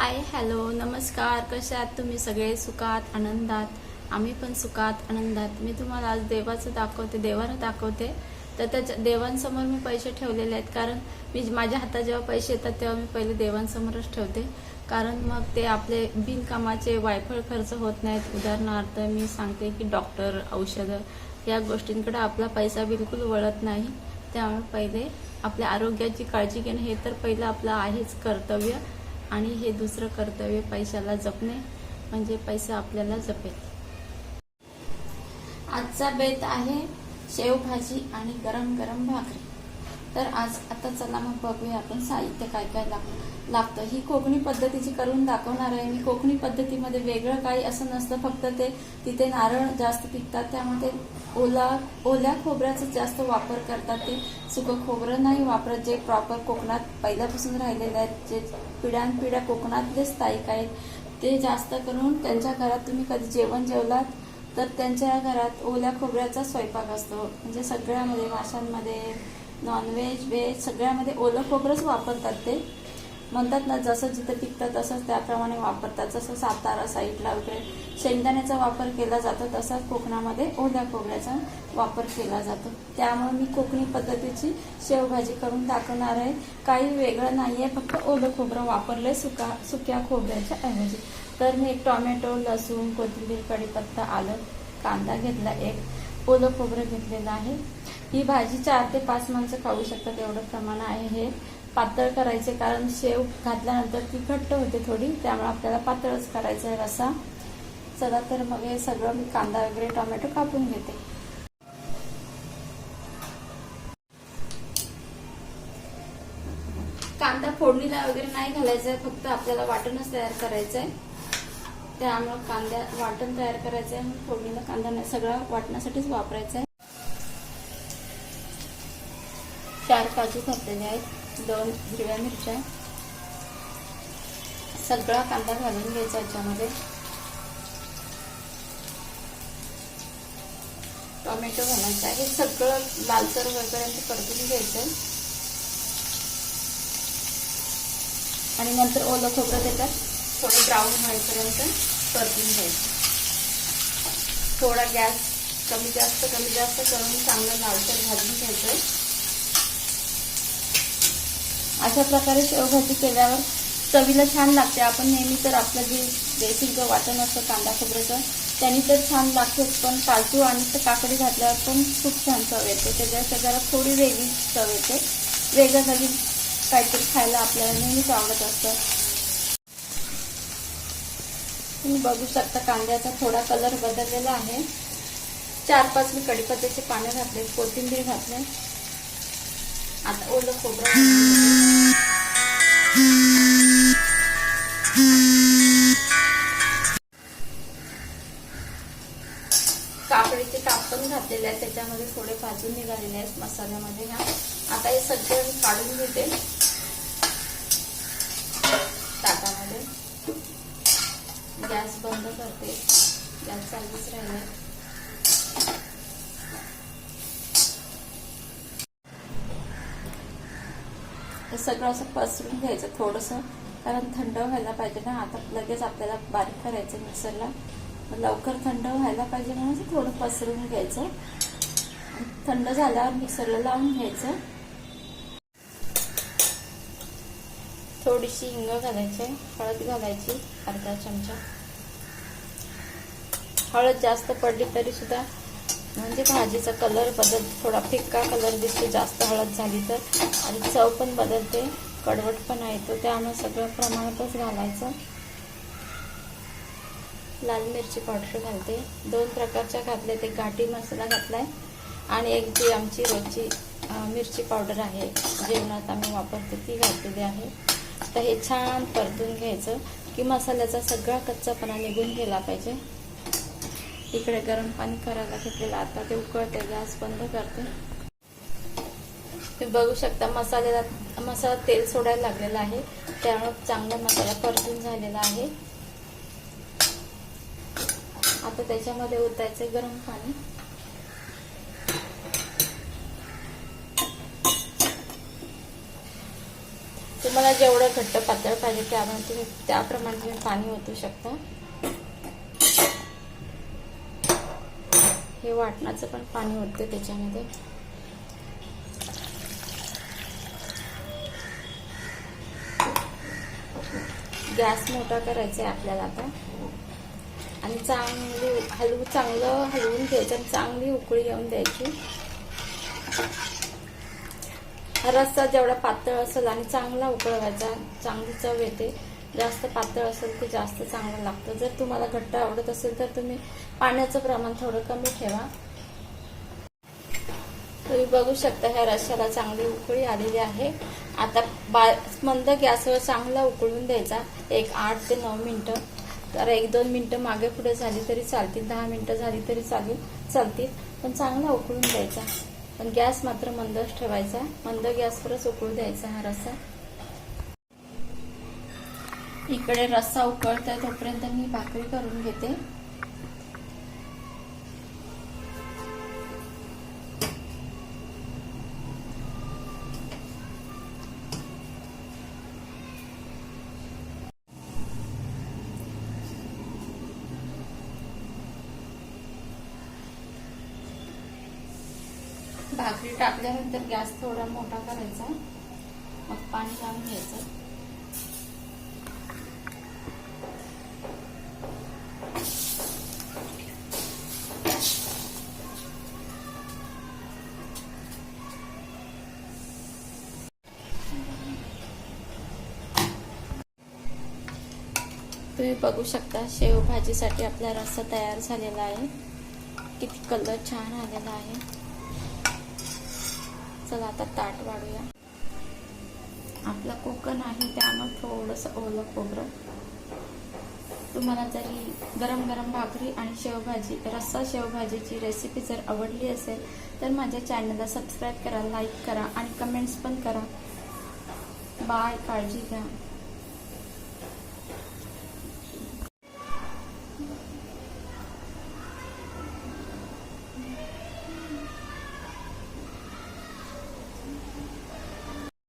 Hi hello नमस्कार. कसे आहात तुम्ही सगळे? सुखात आनंदात. आम्ही पण सुखात आनंदात. मी तुम्हाला आज देवाचं दाखवते देवाला दाखवते. तर त्याच्या देवांसमोर मी पैसे ठेवलेले आहेत. कारण मी माझ्या हातात जेव्हा पैसे येतात तेव्हा मी पहिले देवांसमोरच ठेवते. कारण मग ते आपले बिनकामाचे वायफळ खर्च होत नाहीत. उदाहरणार्थ मी सांगते की डॉक्टर औषधं या गोष्टींकडे आपला पैसा बिलकुल वळत नाही. त्यामुळे पहिले आपल्या आरोग्याची काळजी घेणं हे तर पहिलं आपलं आहेच कर्तव्य. आणि हे दुसरं कर्तव्य पैशाला जपणे म्हणजे पैसा आपल्याला जपेल. आजचा बेत आहे शेवभाजी आणि गरम गरम भाकरी. तर आज आता चला मग बघूया आपण साहित्य काय काय लागणार. लागतं. ही कोकणी पद्धतीची करून दाखवणार आहे मी कोकणी पद्धतीमध्ये वेगळं काही असं नसतं फक्त ते तिथे नारळ जास्त पिकतात त्यामुळे ते ओला ओल्या खोबऱ्याचा जास्त वापर करतात. ते सुकं खोबरं नाही वापरत जे प्रॉपर कोकणात पहिल्यापासून राहिलेले आहेत जे पिढ्यानपिढ्या कोकणातले स्थायिक आहेत ते जास्त करून त्यांच्या घरात तुम्ही कधी जेवण जेवलात तर त्यांच्या घरात ओल्या खोबऱ्याचा स्वयंपाक असतो. म्हणजे सगळ्यामध्ये माशांमध्ये नॉनव्हेज व्हेज सगळ्यामध्ये ओलं खोबरंच वापरतात ते. म्हणतात ना जसं जिथं पिकतं तसंच त्याप्रमाणे वापरतात. जसं सातारा साईडला वगैरे शेंगदाण्याचा वापर केला जातो तसाच कोकणामध्ये ओल्या खोबऱ्याचा वापर केला जातो. त्यामुळे मी कोकणी पद्धतीची शेवभाजी करून दाखवणार आहे. काही वेगळं नाही आहे फक्त ओलं खोबरं वापरलंय सुका सुक्या खोबऱ्याच्या ऐवजी. तर मी एक टोमॅटो लसूण कोथिंबीर कढीपत्ता आलं कांदा घेतला एक ओलं खोबरं घेतलेलं आहे. ही भाजी चार ते पाच माणसं खाऊ शकतात एवढं प्रमाण आहे हे. पातळ करायचे कारण शेव घातल्यानंतर ती घट्ट होते थोडी त्यामुळे आपल्याला पातळच करायचं आहे रसा चला तर मग हे सगळं मी कांदा वगैरे टोमॅटो कापून घेते. कांदा फोडणीला वगैरे नाही घालायचं आहे फक्त आपल्याला वाटणच तयार करायचं आहे त्यामुळं कांद्या वाटण तयार करायचं आहे फोडणीला कांदा नाही सगळं वाटण्यासाठीच वापरायचं आहे चार काजू घातलेले आहेत. दोन हिरव्या मिरच्या. सगळा कांदा घालून घ्यायचा याच्यामध्ये. टोमॅटो घालायचा हे सगळं लालसर वगैरे परतून घ्यायचं आणि नंतर ओलं खोबरं त्याच्यात थोडं ब्राऊन होईपर्यंत परतून घ्यायचं. थोडा गॅस कमी जास्त कमी जास्त करून चांगलं लालसर भाजून घ्यायचं अशा प्रकारे शेवभाजी केल्यावर चवीला छान लागते. आपण नेहमी तर आपलं जे बेसिक वाटण असतं कांदा खोबऱ्याचं त्यांनी तर छान लागतेच पण काजू आणि काकडी घातल्यावर पण खूप छान चव येते. त्याच्या जरा थोडी वेगळी चव येते. वेगळं नवीन काहीतरी खायला आपल्याला नेहमीच आवडत असतं. तुम्ही बघू शकता कांद्याचा थोडा कलर बदललेला आहे. चार पाच मी कडीपत्त्याचे पानं घातले कोथिंबीर घातले. आता ओलं खोबरं काकडीचे काप पण घातलेले आहेत त्याच्यामध्ये थोडे भाजून निघालेले आहेत मसाल्यामध्ये ह्या. आता हे सगळं मी काढून घेते. ताटामध्ये. गॅस बंद करते. गॅस चालूच राहिले हे सगळं असं पसरून घ्यायचं थोडंसं कारण थंड व्हायला पाहिजे ना. आता लगेच आपल्याला बारीक करायचं मिक्सरला. लवकर थंड व्हायला पाहिजे म्हणून थोडं पसरून घ्यायचं. थंड झाल्यावर मिक्सरला लावून घ्यायचं. थोडीशी हिंग घालायची हळद घालायची अर्धा चमचा. हळद जास्त पडली तरी सुद्धा म्हणजे भाजीचा कलर बदल थोडा फिक्का कलर दिसतो जास्त हळद झाली तर. आणि चव पण बदलते कडवट कडवटपणा येतो त्यामुळे सगळं प्रमाणातच घालायचं. लाल मिरची पावडर घालते. दोन प्रकारच्या घातले ते घाटी मसाला घातलाय. आणि एक जी आमची रोजची मिरची पावडर आहे जेवणात आम्ही वापरतो ती घातलेली आहे. तर हे छान परतून घ्यायचं की मसाल्याचा सगळा कच्चापणा निघून गेला पाहिजे. इकडे गरम पाणी करायला घेतलेलं आता ते उकळते गॅस बंद करते. तुम्ही बघू शकता मसाल्याला मसाला तेल सोडायला लागलेला आहे. त्यामुळे चांगला मसाला परतून झालेला आहे. आता त्याच्यामध्ये ओतायचे गरम पाणी. तुम्हाला जेवढं घट्ट पातळ पाहिजे त्यामुळे तुम्ही त्याप्रमाणे तुम्ही पाणी ओतू शकता. हे वाटणाचं पण पाणी होते त्याच्यामध्ये. गॅस मोठा करायचा आहे आपल्याला आता. आणि चांगली हलवू चांगलं हलवून घ्यायचं आणि चांगली उकळी येऊन द्यायची. हा रस्सा जेवढा पातळ असेल आणि चांगला उकळवायचा चांगली चव येते. जास्त पातळ असेल ते जास्त चांगलं लागतं. जर तुम्हाला घट्ट आवडत असेल तर तुम्ही पाण्याचं प्रमाण थोडं कमी ठेवा. तुम्ही बघू शकता ह्या रश्याला चांगली उकळी आलेली आहे. आता बा मंद गॅसवर चांगला उकळून द्यायचा. एक आठ ते नऊ मिनटं. तर एक दोन मिनटं मागे पुढे झाली तरी चालतील. दहा मिनटं झाली तरी चालेल चालतील. पण चांगला उकळून द्यायचा. पण गॅस मात्र मंदच ठेवायचा. मंद गॅसवरच उकळू द्यायचा हा रस्सा. इकडे रस्सा उकळतोय तोपर्यंत मी भाकरी करून घेते. भाकरी टाकल्यानंतर गॅस थोडा मोठा करायचा. मग पाणी लावून घ्यायचं. तुम्ही बघू शकता शेवभाजीसाठी आपला रस्सा तयार झालेला आहे. किती कलर छान आलेला आहे. चला आता ताट वाढूया. आपला कोकण आहे त्यामुळे थोडंसं ओलं खोबरं. तुम्हाला जरी गरम गरम भाकरी आणि शेवभाजी रस्सा शेवभाजीची रेसिपी जर आवडली असेल तर माझ्या चॅनलला सबस्क्राईब करा लाईक करा आणि कमेंट्स पण करा. बाय काळजी घ्या.